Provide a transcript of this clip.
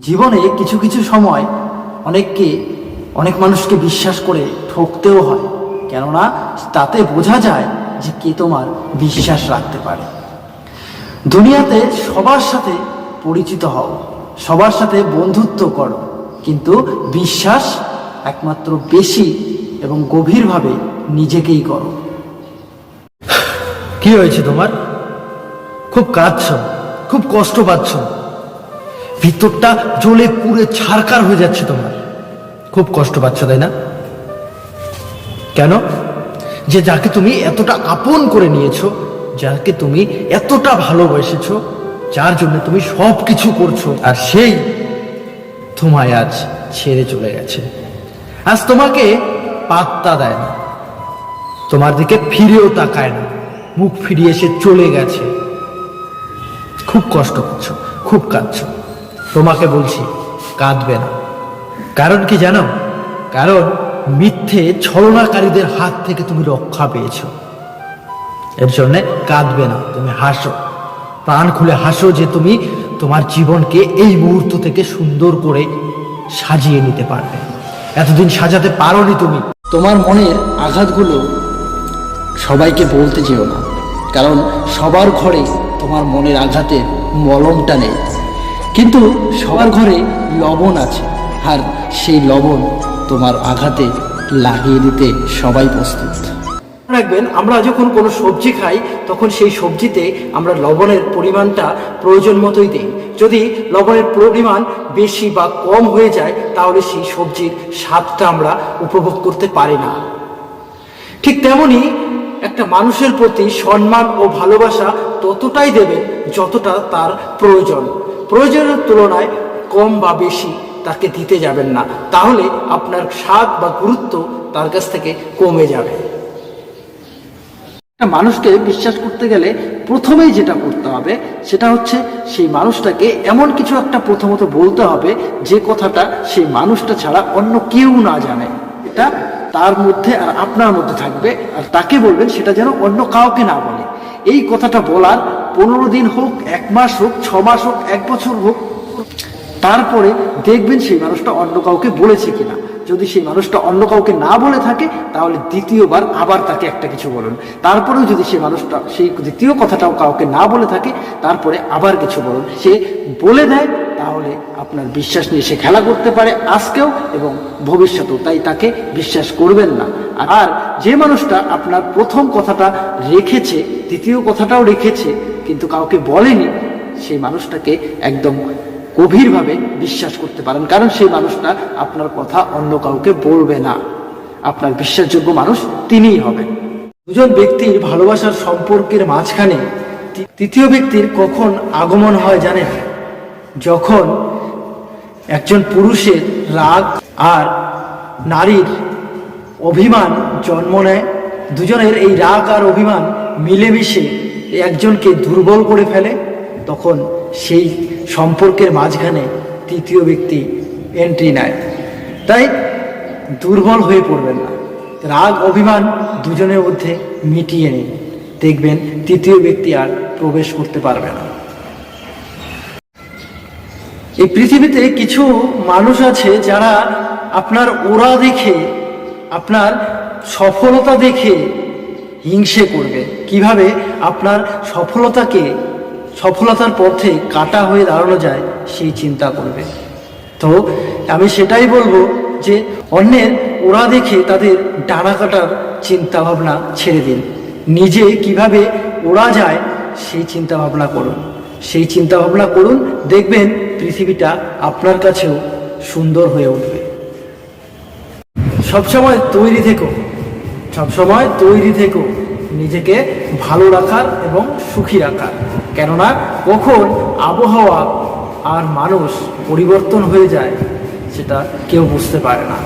জীবনে কিছু কিছু সময় অনেককে, অনেক মানুষকে বিশ্বাস করে ঠকতেও হয়। কেননা তাতে বোঝা যায় যে কে তোমার বিশ্বাস রাখতে পারে। দুনিয়াতে সবার সাথে পরিচিত হও, সবার সাথে বন্ধুত্ব করো। কিন্তু বিশ্বাস একমাত্র বেশি এবং গভীরভাবে নিজেকেই করো। কি হয়েছে তোমার? খুব কাঁদছ, খুব কষ্ট পাচ্ছ। ভিতরটা জ্বলে পুড়ে ছারকার হয়ে যাচ্ছে তোমার। খুব কষ্ট পাচ্ছ, তাই না? কেন? যে যাকে তুমি এতটা আপন করে নিয়েছো, যাকে তুমি এতটা ভালোবেসেছো, যার জন্য তুমি সব কিছু করছ, আর সেই তোমায় আজ ছেড়ে চলে গেছে। আজ তোমাকে পাত্তা দেয় না। তোমার দিকে ফিরেও তাকায় না। মুখ ফিরিয়ে এসে চলে গেছে। খুব কষ্ট করছ, খুব কাঁদছো। তোমাকে বলছি, কাঁদবে না। কারণ কি জানো? কারণ মিথ্যে ছলনাকারীদের হাত থেকে তুমি রক্ষা পেয়েছ। এর জন্য কাঁদবে না, তুমি হাসো। প্রাণ খুলে হাসো যে তুমি তোমার জীবনকে এই মুহূর্ত থেকে সুন্দর করে সাজিয়ে নিতে পারবে। এতদিন সাজাতে পারোনি তুমি। তোমার মনের আঘাতগুলো সবাইকে বলতে যেও না, কারণ সবার ঘরে তোমার মনের আঘাতের মলমটা নেই। কিন্তু সবার ঘরে লবণ আছে। আর সেই লবণ তোমার আঘাতে লাগিয়ে দিতে সবাই প্রস্তুত। রাখবেন, আমরা যখন কোনো সবজি খাই, তখন সেই সবজিতে আমরা লবণের পরিমাণটা প্রয়োজন মতোই দিই। যদি লবণের পরিমাণ বেশি বা কম হয়ে যায়, তাহলে সেই সবজির স্বাদটা আমরা উপভোগ করতে পারি না। ঠিক তেমনি একটা মানুষের প্রতি সম্মান ও ভালোবাসা ততটাই দেবে যতটা তার প্রয়োজন। প্রয়োজনের তুলনায় কম বা বেশি তাকে দিতে যাবেন না। তাহলে আপনার স্বাদ বা গুরুত্ব তার কাছ থেকে কমে যাবে। একটা মানুষকে বিশ্বাস করতে গেলে প্রথমেই যেটা করতে হবে, সেটা হচ্ছে সেই মানুষটাকে এমন কিছু একটা প্রথমত বলতে হবে, যে কথাটা সেই মানুষটা ছাড়া অন্য কেউ না জানে। এটা তার মধ্যে আর আপনার মধ্যে থাকবে, আর তাকে বলবেন সেটা যেন অন্য কাউকে না বলে। এই কথাটা বলার পনেরো দিন হোক, এক মাস হোক, ছ মাস হোক, এক বছর হোক। তারপরে দেখবেন সেই মানুষটা অন্য কাউকে বলেছে কিনা। যদি সেই মানুষটা অন্য কাউকে না বলে থাকে, তাহলে দ্বিতীয়বার আবার তাকে একটা কিছু বলুন। তারপরেও যদি সেই মানুষটা, সেই দ্বিতীয় কথাটাও কাউকে না বলে থাকে, তারপরে আবার কিছু বলুন। সে বলে দেয়, তাহলে আপনার বিশ্বাস নিয়ে সে খেলা করতে পারে আজকেও এবং ভবিষ্যতেও। তাই তাকে বিশ্বাস করবেন না। আর যে মানুষটা আপনার প্রথম কথাটা রেখেছে, দ্বিতীয় কথাটাও রেখেছে, কিন্তু কাউকে বলেনি, সেই মানুষটাকে একদম গভীরভাবে বিশ্বাস করতে পারেন। কারণ সেই মানুষটা আপনার কথা অন্য কাউকে বলবে না। আপনার বিশ্বাসযোগ্য মানুষ তিনিই হবেন। দুজন ব্যক্তির ভালোবাসার সম্পর্কের মাঝখানে তৃতীয় ব্যক্তির কখন আগমন হয় জানেন? যখন একজন পুরুষের রাগ আর নারীর অভিমান জন্ম নেয়, দুজনের এই রাগ আর অভিমান মিলেমিশে একজনকে দুর্বল করে ফেলে তখন সেই সম্পর্কের মাঝখানে তৃতীয় ব্যক্তি এন্ট্রি নেয়। তাই দুর্বল হয়ে পড়বেন না। রাগ, অভিমান দুজনের মধ্যে মিটিয়ে নিন। দেখবেন তৃতীয় ব্যক্তি আর প্রবেশ করতে পারবে না। এই পৃথিবীতে কিছু মানুষ আছে যারা আপনার ওরা দেখে, আপনার সফলতা দেখে হিংসে করবে। কীভাবে? আপনার সফলতাকে সফলতার পথে কাটা হয়ে দাঁড়ানো যায়, সেই চিন্তা করবে। তো আমি সেটাই বলব যে, অন্যের ওরা দেখে তাদের ডানা কাটার চিন্তা ভাবনা ছেড়ে দিন। নিজে কীভাবে ওরা যায়, সেই চিন্তা ভাবনা করুন। সেই চিন্তা ভাবনা করুন, দেখবেন পৃথিবীটা আপনার কাছেও সুন্দর হয়ে উঠবে। সবসময় তৈরি থেকো। সবসময় তৈরি থেকো। নিজেকে ভালো রাখার এবং সুখী রাখার। কেননা কখন আবহাওয়া আর মানুষ পরিবর্তন হয়ে যায় সেটা কেউ বুঝতে পারে না।